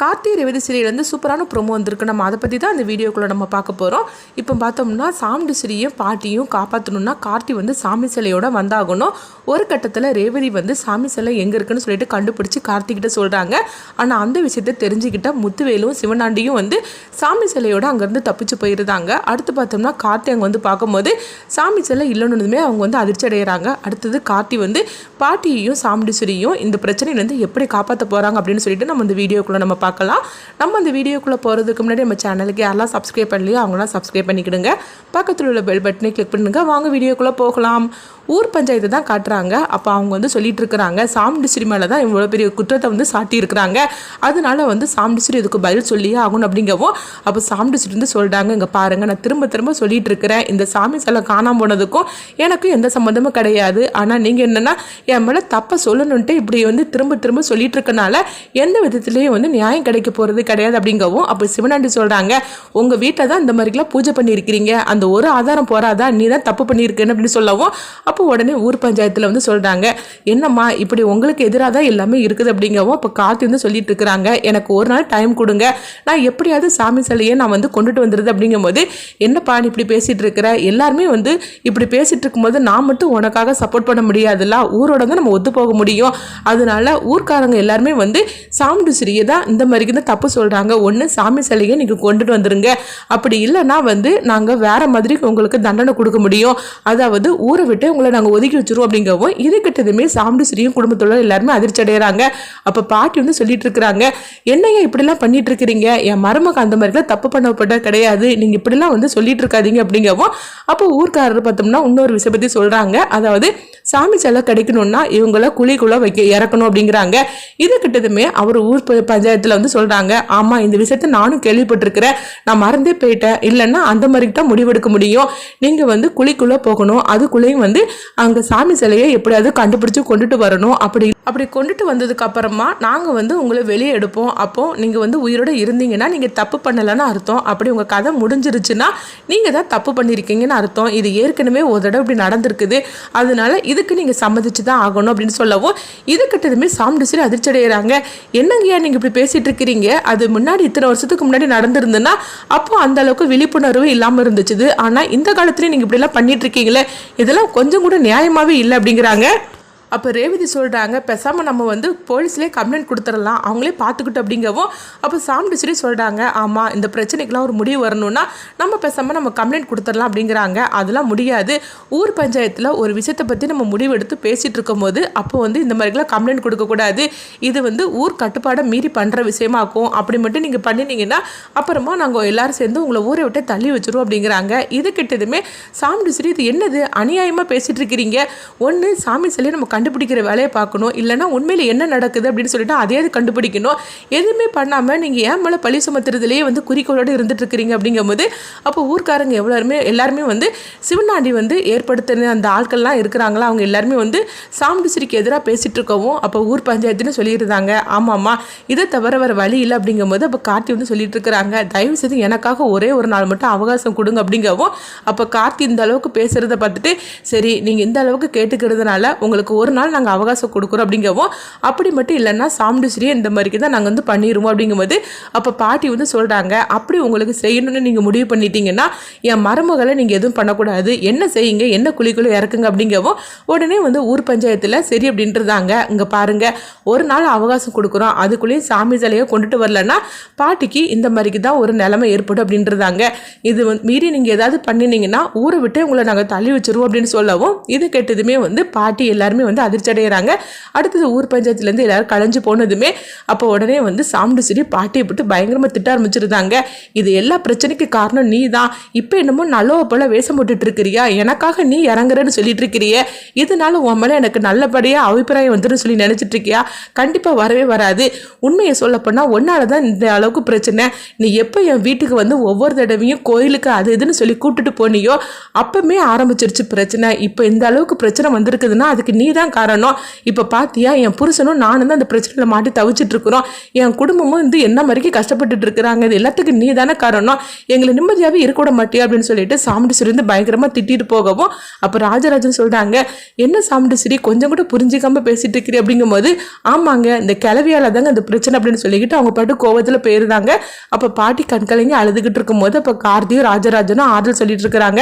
கார்த்தி ரேவதி சீரியலேருந்து சூப்பரான ப்ரொமோ வந்திருக்கு. நம்ம அதை பற்றி தான் அந்த வீடியோக்குள்ளே நம்ம பார்க்க போகிறோம் இப்போ பார்த்தோம்னா சாமுண்டி சிறியும் பாட்டியும் காப்பாற்றணும்னா கார்த்தி வந்து சாமி சிலையோட வந்தாகணும். ஒரு கட்டத்தில் ரேவதி வந்து சாமி சிலை எங்கே இருக்குன்னு சொல்லிட்டு கண்டுபிடிச்சி கார்த்திகிட்ட சொல்கிறாங்க ஆனால் அந்த விஷயத்தை தெரிஞ்சுக்கிட்ட முத்துவேலும் சிவனாண்டியும் வந்து சாமி சிலையோட அங்கேருந்து தப்பிச்சு போயிருந்தாங்க. அடுத்து பார்த்தோம்னா கார்த்தி அங்கே வந்து பார்க்கும்போது சாமி சிலை இல்லைன்னுமே அவங்க வந்து அதிர்ச்சி அடைகிறாங்க அடுத்தது கார்த்தி வந்து பாட்டியையும் சாமுண்டீஸ்வரியும் இந்த பிரச்சனையிலேருந்து எப்படி காப்பாற்ற போகிறாங்க அப்படின்னு சொல்லிட்டு நம்ம இந்த வீடியோக்குள்ளே நம்ம பார்க்கலாம். நம்ம அந்த வீடியோக்குள்ளே போகிறதுக்கு முன்னாடி நம்ம சேனலுக்கு யாரெல்லாம் சப்ஸ்கிரைப் பண்ணலையோ அவங்களாம் சப்ஸ்கிரைப் பண்ணிக்கிடுங்க. பக்கத்தில் உள்ள பெல் பட்டனை கிளிக் பண்ணுங்க. வாங்க வீடியோக்குள்ளே போகலாம். ஊர் பஞ்சாயத்து தான் காட்டுறாங்க. அப்போ அவங்க வந்து சொல்லிட்டு இருக்கிறாங்க. சாமுண்டிஸ்ரீ மேலே தான் இவ்வளோ பெரிய குற்றத்தை வந்து சாட்டியிருக்கிறாங்க. அதனால வந்து சாமுண்டிஸ்ரீ இதுக்கு பதில் சொல்லியே ஆகணும் அப்படிங்கவும் அப்போ சாமுண்டிஸ்ரீ வந்து சொல்கிறாங்க இங்கே பாருங்கள் நான் திரும்ப திரும்ப சொல்லிட்டு இருக்கிறேன். இந்த சாமி சிலை காணாம போனதுக்கும் எனக்கும் எந்த சம்மந்தமும் கிடையாது. ஆனால் நீங்கள் என்னென்னா என் மேலே தப்பை சொல்லணுன்ட்டு இப்படி வந்து திரும்ப திரும்ப சொல்லிட்டு இருக்கனால எந்த விதத்துலேயும் வந்து நியாயம் கிடைக்க போகிறது கிடையாது அப்படிங்கவும் அப்போ சிவனாண்டி சொல்கிறாங்க உங்கள் வீட்டில் தான் இந்த மாதிரிலாம் பூஜை பண்ணியிருக்கிறீங்க. அந்த ஒரு ஆதாரம் போகிறாதா நீ தான் தப்பு பண்ணியிருக்கேன்னு அப்படின்னு சொல்லவும் அப்போ உடனே ஊர் பஞ்சாயத்தில் வந்து சொல்கிறாங்க என்னம்மா இப்படி உங்களுக்கு எதிராக தான் எல்லாமே இருக்குது அப்படிங்கவும் அப்போ கார்த்தி வந்து சொல்லிட்டு இருக்கிறாங்க எனக்கு ஒரு நாள் டைம் கொடுங்க. நான் எப்படியாவது சாமி சிலையை நான் வந்து கொண்டுட்டு வந்துடுது அப்படிங்கும்போது என்னப்பா நீ இப்படி பேசிகிட்டு இருக்கிற? எல்லாருமே வந்து இப்படி பேசிகிட்டு இருக்கும்போது நான் மட்டும் உனக்காக சப்போர்ட் பண்ண முடியாதுல்ல? ஊரோட தான் நம்ம ஒத்து போக முடியும். அதனால ஊர்க்காரங்க எல்லாருமே வந்து சாமுண்டு சிறியை தான் இந்த மாதிரிக்கு தான் தப்பு சொல்கிறாங்க ஒன்று சாமி சிலையை நீங்கள் கொண்டுட்டு வந்துடுங்க அப்படி இல்லைன்னா வந்து நாங்கள் வேறு மாதிரி உங்களுக்கு தண்டனை கொடுக்க முடியும். அதாவது ஊரை விட்டு உங்களை நாங்கள் ஒதுக்கி வச்சிருவோம் அப்படிங்கவும் இது கிட்டதுமே சாமி ஸ்ரீயும் குடும்பத்தோட எல்லாருமே அதிர்ச்சி அடைகிறாங்க அப்போ பாட்டி வந்து சொல்லிட்டு இருக்கிறாங்க என்னையா இப்படிலாம் பண்ணிட்டு இருக்கிறீங்க? என் மருமக்கு அந்த மாதிரிலாம் தப்பு பண்ணப்பட்ட கிடையாது. நீங்கள் இப்படிலாம் வந்து சொல்லிட்டு இருக்காதீங்க அப்படிங்கவும் அப்போ ஊர்க்காரர் பார்த்தோம்னா இன்னொரு விஷயம் பற்றி சொல்கிறாங்க அதாவது சாமி சிலை கிடைக்கணும்னா இவங்கள குழிக்குள்ளே வைக்க இறக்கணும் அப்படிங்கிறாங்க. இது கிட்டதுமே அவர் ஊர் பஞ்சாயத்தில் வந்து சொல்றாங்க ஆமா இந்த விஷயத்த நானும் கேள்விப்பட்டிருக்கிறேன். நான் மறந்தே போயிட்டேன். இல்லைன்னா அந்த மாதிரி தான் முடிவெடுக்க முடியும். நீங்க வந்து குழிக்குள்ள போகணும். அதுக்குள்ளேயும் வந்து அங்க சாமி சிலையை எப்படியாவது கண்டுபிடிச்சு கொண்டுட்டு வரணும். அப்படி அப்படி கொண்டுட்டு வந்ததுக்கு அப்புறமா வந்து உங்களை வெளியே எடுப்போம். அப்போ நீங்கள் வந்து உயிரோடு இருந்தீங்கன்னா நீங்கள் தப்பு பண்ணலைன்னு அர்த்தம். அப்படி உங்கள் கதை முடிஞ்சிருச்சுன்னா நீங்கள் தான் தப்பு பண்ணியிருக்கீங்கன்னு அர்த்தம். இது ஏற்கனவே ஒரு தடவை இப்படி நடந்திருக்குது. அதனால இதுக்கு நீங்கள் சம்மதிச்சு தான் ஆகணும் அப்படின்னு சொல்லவும் இது கிட்டதுமே சாமுண்டிஸ்ரீ அதிர்ச்சி அடைகிறாங்க என்னங்கய்யா நீங்கள் இப்படி பேசிகிட்டு இருக்கிறீங்க? அது முன்னாடி இத்தனை வருஷத்துக்கு முன்னாடி நடந்திருந்துன்னா அப்போ அந்த அளவுக்கு விழிப்புணர்வு இல்லாமல் இருந்துச்சு ஆனால் இந்த காலத்துலேயும் நீங்கள் இப்படிலாம் பண்ணிகிட்ருக்கீங்களே பண்ணிட்டு இருக்கீங்களே. இதெல்லாம் கொஞ்சம் கூட நியாயமாகவே இல்லை அப்படிங்கிறாங்க. அப்போ ரேவதி சொல்கிறாங்க பேசாமல் நம்ம வந்து போலீஸ்லேயே கம்ப்ளைண்ட் கொடுத்துடலாம். அவங்களே பார்த்துக்கிட்டு அப்படிங்கவும் அப்போ சாமுண்டிஸ்ரீ சொல்கிறாங்க ஆமாம் இந்த பிரச்சனைக்கெலாம் ஒரு முடிவு வரணும்னா நம்ம பேசாமல் நம்ம கம்ப்ளைண்ட் கொடுத்துடலாம் அப்படிங்கிறாங்க. அதெல்லாம் முடியாது. ஊர் பஞ்சாயத்தில் ஒரு விஷயத்தை பற்றி நம்ம முடிவு எடுத்து பேசிகிட்டு இருக்கும்போது அப்போ வந்து இந்த மாதிரிலாம் கம்ப்ளைண்ட் கொடுக்கக்கூடாது. இது வந்து ஊர் கட்டுப்பாடை மீறி பண்ணுற விஷயமாக்கும். அப்படி மட்டும் நீங்கள் பண்ணினீங்கன்னா அப்புறமா நாங்கள் எல்லோரும் சேர்ந்து உங்களை ஊரை விட்டு தள்ளி வச்சிருவோம் அப்படிங்கிறாங்க. இது கிட்டதுமே சாமுண்டிஸ்ரீ இது என்னது? அநியாயமாக பேசிகிட்டு இருக்கிறீங்க ஒன்று சாமி சிலையை நம்ம கண்டுபிடிக்கிற வேலையை பார்க்கணும். இல்லைன்னா உண்மையில் என்ன நடக்குது அப்படின்னு சொல்லிட்டு அதையாவது கண்டுபிடிக்கணும். எதுவுமே பண்ணாமல் நீங்கள் ஏன் மேலே பழி சுமத்துறதுலேயே வந்து குறிக்கோளோடு இருந்துட்டு இருக்கிறீங்க அப்படிங்கும்போது அப்போ ஊர்க்காரங்க எவ்வளோருமே எல்லாருமே வந்து சிவனாண்டி வந்து ஏற்படுத்தின அந்த ஆட்கள்லாம் இருக்கிறாங்களா? அவங்க எல்லாருமே வந்து சாமுடிசிரிக்கு எதிராக பேசிகிட்டு இருக்கவும் அப்போ ஊர் பஞ்சாயத்துன்னு சொல்லியிருந்தாங்க. ஆமாம்மா இதை தவிர வேறு வழி இல்லை அப்படிங்கும்போது அப்போ கார்த்தி வந்து சொல்லிட்டு இருக்கிறாங்க. தயவு செய்து எனக்காக ஒரே ஒரு நாள் மட்டும் அவகாசம் கொடுங்க அப்படிங்கவும் அப்போ கார்த்தி இந்த அளவுக்கு பேசுகிறத பார்த்துட்டு சரி நீங்கள் இந்த அளவுக்கு கேட்டுக்கிறதுனால உங்களுக்கு ஒரு ஒரு நாள் நாங்கள் அவகாசம் கொடுக்குறோம் அப்படிங்கவும் அப்படி மட்டும் இல்லைன்னா சாமுண்டிஸ்ரீ இந்த மாதிரிக்கு தான் நாங்கள் வந்து பண்ணிடுவோம் அப்படிங்கும்போது அப்போ பாட்டி வந்து சொல்கிறாங்க அப்படி உங்களுக்கு செய்யணும்னு நீங்கள் முடிவு பண்ணிட்டீங்கன்னா என் மருமகளை நீங்கள் எதுவும் பண்ணக்கூடாது. என்ன செய்யுங்க? என்ன குழிக்குள்ளே இறக்குங்க? அப்படிங்கவும் உடனே வந்து ஊர் பஞ்சாயத்தில் சரி அப்படின்றதாங்க. இங்கே பாருங்க ஒரு நாள் அவகாசம் கொடுக்குறோம். அதுக்குள்ளேயும் சாமி சிலையை கொண்டுட்டு வரலன்னா பாட்டிக்கு இந்த மாதிரிக்கு தான் ஒரு நிலைமை ஏற்படும் அப்படின்றதாங்க. இது வந்து மீறி நீங்கள் ஏதாவது பண்ணினீங்கன்னா ஊரை விட்டு உங்களை நாங்கள் தள்ளி வச்சிருவோம் அப்படின்னு சொல்லவும் இது கேட்டதுமே வந்து பாட்டி எல்லாருமே வந்து அதிர்ச்சி அடைகிறாங்க அடுத்தது ஊர் பஞ்சாயத்துலேருந்து எல்லாரும் கலைஞ்சு போனதுமே அப்போ உடனே வந்து சாமுண்டு சரி பாட்டியை போட்டு பயங்கரமாக திட்ட ஆரம்பிச்சிருந்தாங்க. இது எல்லா பிரச்சனைக்கு காரணம் நீ தான் இப்போ என்னமோ நல்லவ போல வேஷம் போட்டுட்டு இருக்கிறியா எனக்காக நீ இறங்குறேன்னு சொல்லிட்டு இருக்கிறிய இதனால உன் மேலே எனக்கு நல்லபடியாக அபிப்பிராயம் வந்துடும் சொல்லி நினைச்சிட்டு இருக்கியா கண்டிப்பாக வரவே வராது. உண்மையை சொல்லப்போனால் ஒன்னால தான் இந்த அளவுக்கு பிரச்சனை. நீ எப்போ என் வீட்டுக்கு வந்து ஒவ்வொரு தடவையும் கோயிலுக்கு அது இதுன்னு சொல்லி கூப்பிட்டுட்டு போனியோ அப்பவுமே ஆரம்பிச்சிருச்சு பிரச்சனை. இப்போ இந்த அளவுக்கு பிரச்சனை வந்திருக்குதுன்னா அதுக்கு நீ தான் தான் காரணம். இப்போ பார்த்தியா என் புருஷனும் நானும் தான் அந்த பிரச்சனையில் மாட்டி தவிச்சிட்டு இருக்கிறோம் என் குடும்பமும் வந்து என்ன மாதிரிக்கு கஷ்டப்பட்டுட்டு இருக்கிறாங்க? இது எல்லாத்துக்கும் நீ தானே காரணம். எங்களை நிம்மதியாகவே இருக்கக்கூட மாட்டியா அப்படின்னு சொல்லிட்டு சாமுண்டிசிரி வந்து பயங்கரமாக திட்டிட்டு போகவும் அப்போ ராஜராஜன் சொல்கிறாங்க என்ன சாமுண்டிசிரி கொஞ்சம் கூட புரிஞ்சிக்காம பேசிட்டு இருக்கிறீ அப்படிங்கும்போது ஆமாங்க இந்த கிளவியால தாங்க அந்த பிரச்சனை அப்படின்னு சொல்லிக்கிட்டு அவங்க பாட்டு கோவத்தில் போயிருந்தாங்க. அப்போ பாட்டி கண்கலைங்க அழுதுகிட்டு இருக்கும்போது அப்போ கார்த்தியும் ராஜராஜனும் ஆறுதல் சொல்லிட்டு இருக்கிறாங்க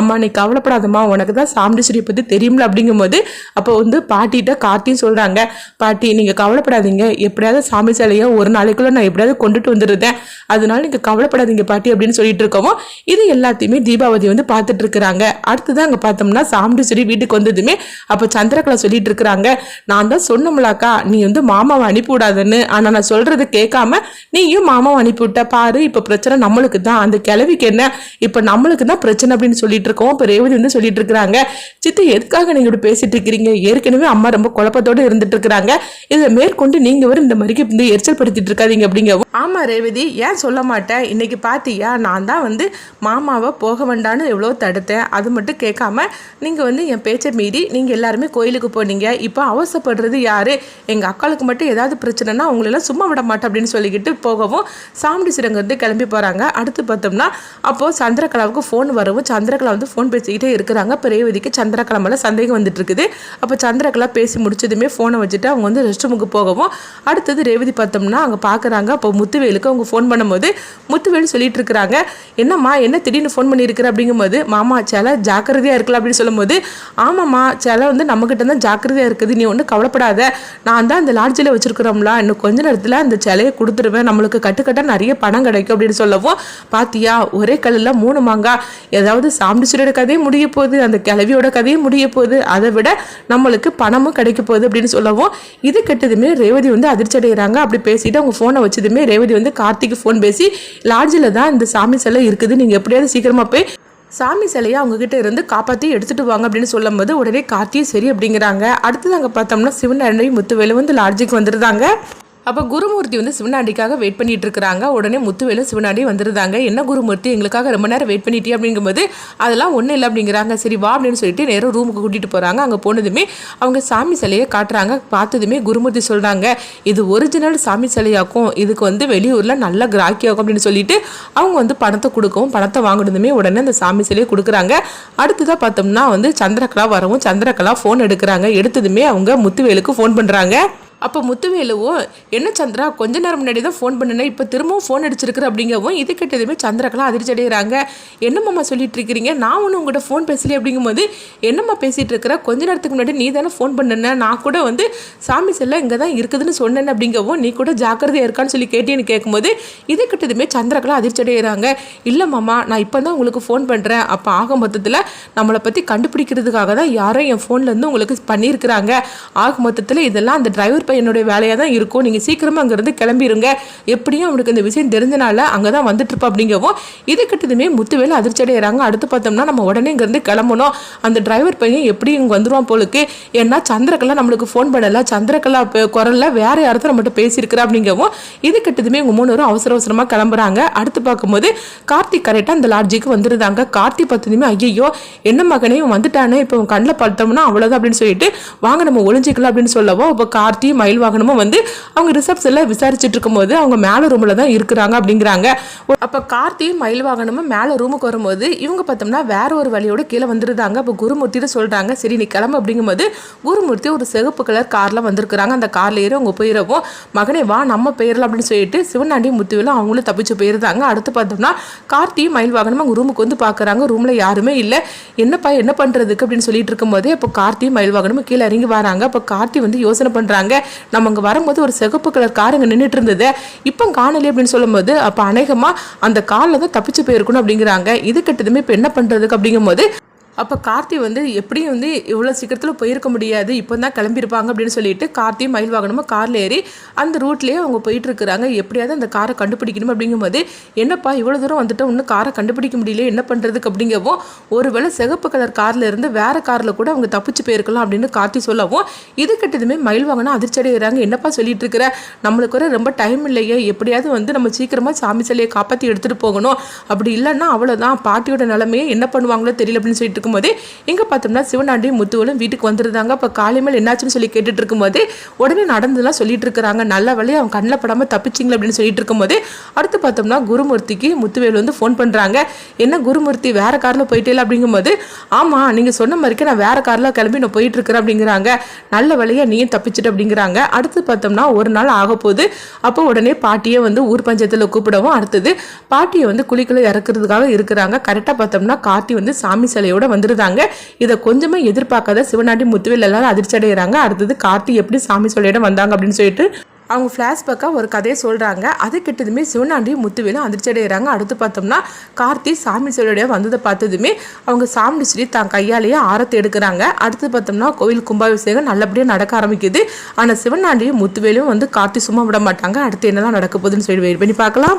அம்மா நீ கவலைப்படாதம்மா உனக்கு தான் சாமுண்டிசிரியை பற்றி தெரியும்ல? அப்படிங்கும்போது அப்போ வந்து பாட்டிகிட்ட கார்த்தியும் சொல்கிறாங்க பாட்டி நீங்கள் கவலைப்படாதீங்க. எப்படியாவது சாமி சிலையை ஒரு நாளைக்குள்ள நான் எப்படியாவது கொண்டுட்டு வந்துருந்தேன் அதனால நீங்கள் கவலைப்படாதீங்க பாட்டி அப்படின்னு சொல்லிட்டு இருக்கவும் இது எல்லாத்தையுமே தீபாவதி வந்து பார்த்துட்டு இருக்கிறாங்க. அடுத்ததான் அங்கே பார்த்தோம்னா சாமுண்டீஸ்வரி வீட்டுக்கு வந்ததுமே அப்போ சந்திரகலா சொல்லிட்டு இருக்கிறாங்க. நான் தான் சொன்னோம்லாக்கா நீ வந்து மாமாவை அனுப்பிவிடாதுன்னு ஆனால் நான் சொல்கிறத கேட்காம நீயும் மாமாவை அனுப்பிவிட்ட பாரு இப்போ பிரச்சனை நம்மளுக்கு தான். அந்த கிளவிக்கு என்ன? இப்போ நம்மளுக்கு தான் பிரச்சனை அப்படின்னு சொல்லிட்டு இருக்கோம் இப்போ ரேவதி வந்து சொல்லிட்டு இருக்கிறாங்க. சித்தி எதுக்காக நீங்கள் இப்படி பேசிட்டு இருக்கிறீங்க? ஏற்கனவே அம்மா ரொம்ப குழப்பத்தோட இருந்துட்டு இருக்கிறாங்க இதை மேற்கொண்டு நீங்க வர இந்த மாதிரி வந்து எரிச்சல் படுத்திட்டு இருக்காதீங்க அப்படிங்கவும். ஆமா ரேவதி. ஏன் சொல்ல மாட்டேன்? இன்னைக்கு பாத்தியா நான் தான் வந்து மாமாவை போக வேண்டான்னு எவ்வளோ தடுத்தேன். அது மட்டும் கேட்காம நீங்க வந்து என் பேச்சை மீறி நீங்க எல்லாருமே கோயிலுக்கு போனீங்க. இப்போ அவசரப்படுறது யாரு? எங்க அக்காளுக்கு மட்டும் ஏதாவது பிரச்சனைனா அவங்களெல்லாம் சும்மா விட மாட்டேன் அப்படின்னு சொல்லிக்கிட்டு போகவும் சாமுண்டி வந்து கிளம்பி போறாங்க. அடுத்து பார்த்தோம்னா அப்போ சந்திரகலாவுக்கு ஃபோன் வரவும் சந்திரகலா வந்து ஃபோன் பேசிக்கிட்டே இருக்கிறாங்க. இப்போ ரேவதிக்கு சந்திரகலா மேலே சந்தேகம் வந்துட்டு இருக்குது அப்போ சந்திரகலா பேசி முடிச்சதுமே ஃபோனை வச்சுட்டு அவங்க வந்து ரெஸ்ட் ரூமுக்கு போகவும் அடுத்தது ரேவதி பார்த்தோம்னா அங்கே பார்க்குறாங்க. அப்போ முத்துவேலுக்கு அவங்க ஃபோன் பண்ணும்போது முத்துவேலு சொல்லிட்டு இருக்கிறாங்க என்னம்மா என்ன திடீர்னு ஃபோன் பண்ணியிருக்கிற? அப்படிங்கும்போது மாமா சில ஜாக்கிரதையாக இருக்கலாம். அப்படின்னு சொல்லும்போது ஆமாம்மா சில வந்து நம்மக்கிட்ட தான் ஜாக்கிரதையாக இருக்குது. நீ ஒன்றும் கவலைப்படாத. நான் தான் அந்த லாட்ஜில் வச்சிருக்கிறோம்ல. இன்னும் கொஞ்ச நேரத்தில் அந்த சிலையை கொடுத்துருவேன். நம்மளுக்கு கட்டுக்கட்டாக நிறைய பணம் கிடைக்கும். அப்படின்னு சொல்லவும் பாத்தியா ஒரே கல்லில் மூணு மாங்காய் ஏதாவது சாம்பிடிச்சரோட கதையும் முடிய போகுது. அந்த கிளவியோட கதையும் முடிய போகுது. அதை விட நம்ம நம்மளுக்கு பணமும் கிடைக்க போகுது அப்படின்னு சொல்லவும் இது கெட்டதுமே ரேவதி வந்து அதிர்ச்சி அடைகிறாங்க அப்படி பேசிட்டு அவங்க ஃபோனை வச்சதுமே ரேவதி வந்து கார்த்திக்கு ஃபோன் பேசி லாட்ஜில் தான் இந்த சாமி சிலை இருக்குது. நீங்கள் எப்படியாவது சீக்கிரமாக போய் சாமி சிலையை அவங்கக்கிட்ட இருந்து காப்பாற்றி எடுத்துட்டு வாங்க. அப்படின்னு சொல்லும்போது உடனே கார்த்தியும் சரி அப்படிங்கிறாங்க. அடுத்தது அங்கே பார்த்தோம்னா சிவன் முத்துவேலு வந்து லாட்ஜுக்கு வந்துருந்தாங்க. அப்போ குருமூர்த்தி வந்து சிவனாண்டிக்காக வெயிட் பண்ணிட்டு இருக்கிறாங்க உடனே முத்துவேலு சிவனாண்டி வந்துருந்தாங்க. என்ன குருமூர்த்தி? எங்களுக்காக ரொம்ப நேரம் வெயிட் பண்ணிட்டே அப்படிங்கும்போது அதெல்லாம் ஒன்றும் இல்லை அப்படிங்கிறாங்க. சரி வா அப்படின்னு சொல்லிட்டு நேரம் ரூமுக்கு கூட்டிகிட்டு போகிறாங்க அங்கே போனதுமே அவங்க சாமி சிலையை காட்டுறாங்க. பார்த்ததுமே குருமூர்த்தி சொல்கிறாங்க இது ஒரிஜினல் சாமி சிலையாக்கும். இதுக்கு வந்து வெளியூரில் நல்ல கிராக்கியாகும் அப்படின்னு சொல்லிட்டு அவங்க வந்து பணத்தை கொடுக்கவும் பணத்தை வாங்கினதுமே உடனே அந்த சாமி சிலையை கொடுக்குறாங்க. அடுத்ததாக பார்த்தோம்னா வந்து சந்திரகலா வரவும் சந்திரகலா ஃபோன் எடுக்கிறாங்க. எடுத்ததுமே அவங்க முத்துவேலுக்கு ஃபோன் பண்ணுறாங்க அப்போ முத்துவேலுவும் என்ன சந்திரா? கொஞ்ச நேரம் முன்னாடி தான் ஃபோன் பண்ணினேன் இப்போ திரும்பவும் ஃபோன் அடிச்சிருக்கிற அப்படிங்கவும் இது கிட்டதுமே சந்திராக்கெல்லாம் அதிர்ச்சி அடைகிறாங்க என்னம்மா சொல்லிட்டு இருக்கிறீங்க? நான் ஒன்று உங்கள்கிட்ட ஃபோன் பேசலையே அப்படிங்கும்போது என்னம்மா பேசிகிட்டு இருக்கிற? கொஞ்ச நேரத்துக்கு முன்னாடி நீ தானே ஃபோன் பண்ணுன நான் கூட வந்து சாமி செல்ல இங்கே தான் இருக்குதுன்னு சொன்னேன் அப்படிங்கவும் நீ கூட ஜாக்கிரதையாக இருக்கான்னு சொல்லி கேட்டேன்னு கேட்கும்போது இது கிட்டதுமே சந்திராக்கெல்லாம் அதிர்ச்சி அடைகிறாங்க இல்லை மாமா நான் இப்போ தான் உங்களுக்கு ஃபோன் பண்ணுறேன் அப்போ ஆக மொத்தத்தில் நம்மளை பற்றி கண்டுபிடிக்கிறதுக்காக தான் யாரோ என் ஃபோன்லேருந்து உங்களுக்கு பண்ணியிருக்கிறாங்க. ஆக மொத்தத்தில் இதெல்லாம் அந்த டிரைவர் என்னுடைய வேலையாக தான் இருக்கும். நீங்கள் சீக்கிரமாக அங்கேருந்து கிளம்பிடுங்க எப்படியும் அவனுக்கு இந்த விஷயம் தெரிஞ்சனால அங்கே தான் வந்துட்டுருப்பா அப்படிங்கவும் இது கிட்டதுமே முத்துவேல் அதிர்ச்சி அடைகிறாங்க அடுத்து பார்த்தோம்னா நம்ம உடனே இங்கேருந்து கிளம்பணும். அந்த டிரைவர் பையன் எப்படி இங்கே வந்துடுவான் போலுக்கு. ஏன்னா சந்திரகலா நம்மளுக்கு ஃபோன் பண்ணல. சந்திரகலா குரலில் வேறு யாரத்தை நம்மகிட்ட பேசியிருக்கிறா அப்படிங்கவும் இது கிட்டதுமே உங்கள் மூணு வரும் அவசர அவசரமாக கிளம்புறாங்க. அடுத்து பார்க்கும்போது கார்த்திக் கரெக்டாக அந்த லாட்ஜிக்கு வந்துருந்தாங்க கார்த்தி பார்த்ததுமே ஐயோ என்ன மகனே வந்துட்டானே. இப்போ கண்ணில் பார்த்தோம்னா அவ்வளோதான் அப்படின்னு சொல்லிட்டு வாங்க நம்ம ஒளிஞ்சிக்கலாம் அப்படின்னு சொல்லவும் இப்போ கார்த்தி மயில் வாகனமும் வந்து அவங்க ரிசப்ஷனில் விசாரிச்சுட்டு இருக்கும்போது அவங்க மேலே ரூமில் தான் இருக்கிறாங்க அப்படிங்கிறாங்க. அப்போ கார்த்தி மயில் வாகனமும் மேலே ரூமுக்கு வரும்போது இவங்க பார்த்தோம்னா வேற ஒரு வழியோட கீழே வந்துருந்தாங்க. அப்போ குருமூர்த்திட்டு சொல்கிறாங்க சரி நீ கிளம்பு. அப்படிங்கும்போது குருமூர்த்தி ஒரு சிகப்பு கலர் காரில் வந்திருக்கிறாங்க. அந்த காரில் ஏறி அவங்க போயிடவும் மகனே வா நம்ம போயிடலாம் அப்படின்னு சொல்லிட்டு சிவனாண்டி முத்துவிலும் அவங்களும் தப்பிச்சு போயிருந்தாங்க. அடுத்து பார்த்தோம்னா கார்த்தி மயில் வாகனம் அவங்க ரூமுக்கு வந்து பார்க்குறாங்க. ரூமில் யாருமே இல்லை. என்னப்பா என்ன பண்ணுறதுக்கு அப்படின்னு சொல்லிட்டு இருக்கும்போதே அப்போ கார்த்தி மயில் வாகனமும் கீழே இறங்கி வராங்க. அப்போ கார்த்தி வந்து யோசனை பண்ணுறாங்க நம்ம அங்கே வரும்போது ஒரு சிகப்பு கலர் கார் அங்கே நின்றுட்டு இருந்தது. இப்போ காணலி அப்படின்னு சொல்லும்போது அப்போ அநேகமாக அந்த காரில் தான் தப்பிச்சு போயிருக்கணும் அப்படிங்கிறாங்க. இது கட்டதுமே இப்போ என்ன பண்ணுறதுக்கு அப்படிங்கும்போது அப்போ கார்த்தி வந்து எப்படியும் வந்து இவ்வளோ சீக்கிரத்தில் போயிருக்க முடியாது. இப்போ தான் கிளம்பியிருப்பாங்க அப்படின்னு சொல்லிட்டு கார்த்தியும் மயில் வாகனமும் காரில் ஏறி அந்த ரூட்லேயே அவங்க போயிட்டு இருக்கிறாங்க. எப்படியாவது அந்த காரை கண்டுபிடிக்கணும் அப்படிங்கும்போது என்னப்பா இவ்வளோ தூரம் வந்துட்டு? இன்னும் காரை கண்டுபிடிக்க முடியல என்ன பண்ணுறதுக்கு அப்படிங்கவும் ஒருவேளை சிகப்பு கலர் காரில் இருந்து வேறு காரில் கூட அவங்க தப்பிச்சு போயிருக்கலாம் அப்படின்னு கார்த்தி சொல்லவும் இது கட்டதுமே மயில் வாகனம் அதிர்ச்சி அடைகிறாங்க என்னப்பா சொல்லிட்டு இருக்கிற? நம்மளுக்கு ஒரு ரொம்ப டைம் இல்லையே. எப்படியாவது வந்து நம்ம சீக்கிரமாக சாமி சிலையை காப்பாற்றி எடுத்துகிட்டு போகணும். அப்படி இல்லைன்னா அவ்வளோதான் பாட்டியோட நிலமையே என்ன பண்ணுவாங்களோ தெரியல அப்படின்னு சொல்லிட்டு இருக்கும்போது இங்கே பார்த்தோம்னா சிவனாண்டியும் முத்துவலும் வீட்டுக்கு வந்துருந்தாங்க. அப்போ காலைமேல் என்னாச்சுன்னு சொல்லி கேட்டுட்டு இருக்கும்போது உடனே நடந்ததெல்லாம் சொல்லிட்டு இருக்கிறாங்க நல்ல வழியை அவன் கண்ணில் படாமல் தப்பிச்சிங்களே அப்படின்னு சொல்லிட்டு இருக்கும்போது அடுத்து பார்த்தோம்னா குருமூர்த்திக்கு முத்துவேல் வந்து ஃபோன் பண்ணுறாங்க என்ன குருமூர்த்தி வேறு காரில் போயிட்டே அப்படிங்கும்போது ஆமாம் நீங்கள் சொன்ன மாதிரிக்கே நான் வேற காரில் கிளம்பி நான் போயிட்டு இருக்கிறேன் அப்படிங்கிறாங்க. நல்ல வழியாக நீயும் தப்பிச்சிட்டு அப்படிங்கிறாங்க. அடுத்து பார்த்தோம்னா ஒரு நாள் ஆக போகுது அப்போ உடனே பாட்டியை வந்து ஊர் பஞ்சாயத்தில் கூப்பிடவும் அடுத்தது. பாட்டியை வந்து குழிக்குள்ள இறக்குறதுக்காக இருக்கிறாங்க. கரெக்டாக பார்த்தோம்னா கார்த்தி வந்து சாமி சிலையோட வந்துருந்தாங்க இதை கொஞ்சமே எதிர்பார்க்காத சிவநாட்டி முத்துவில் எல்லாரும் அதிர்ச்சி அடைகிறாங்க அடுத்தது கார்த்தி எப்படி சாமி சொல்லிடம் வந்தாங்க அப்படின்னு சொல்லிட்டு அவங்க ஃப்ளாஷ்பேக்காக ஒரு கதையை சொல்கிறாங்க அது கிட்டதுமே சிவனாண்டியும் முத்துவேலும் அதிர்ச்சி அடைகிறாங்க அடுத்து பார்த்தோம்னா கார்த்தி சாமி சிலையோட வந்ததை பார்த்ததுமே அவங்க சாமி ஸ்ரீ தான் கையாலேயே ஆரத்தை எடுக்கிறாங்க அடுத்து பார்த்தோம்னா கோவில் கும்பாபிஷேகம் நல்லபடியாக நடக்க ஆரம்பிக்குது ஆனால் சிவனாண்டியும் முத்துவேலும் வந்து கார்த்தி சும்மா விட மாட்டாங்க அடுத்து என்னதான் நடக்க போகுதுன்னு சொல்லி வெயிட் பண்ணி பார்க்கலாம்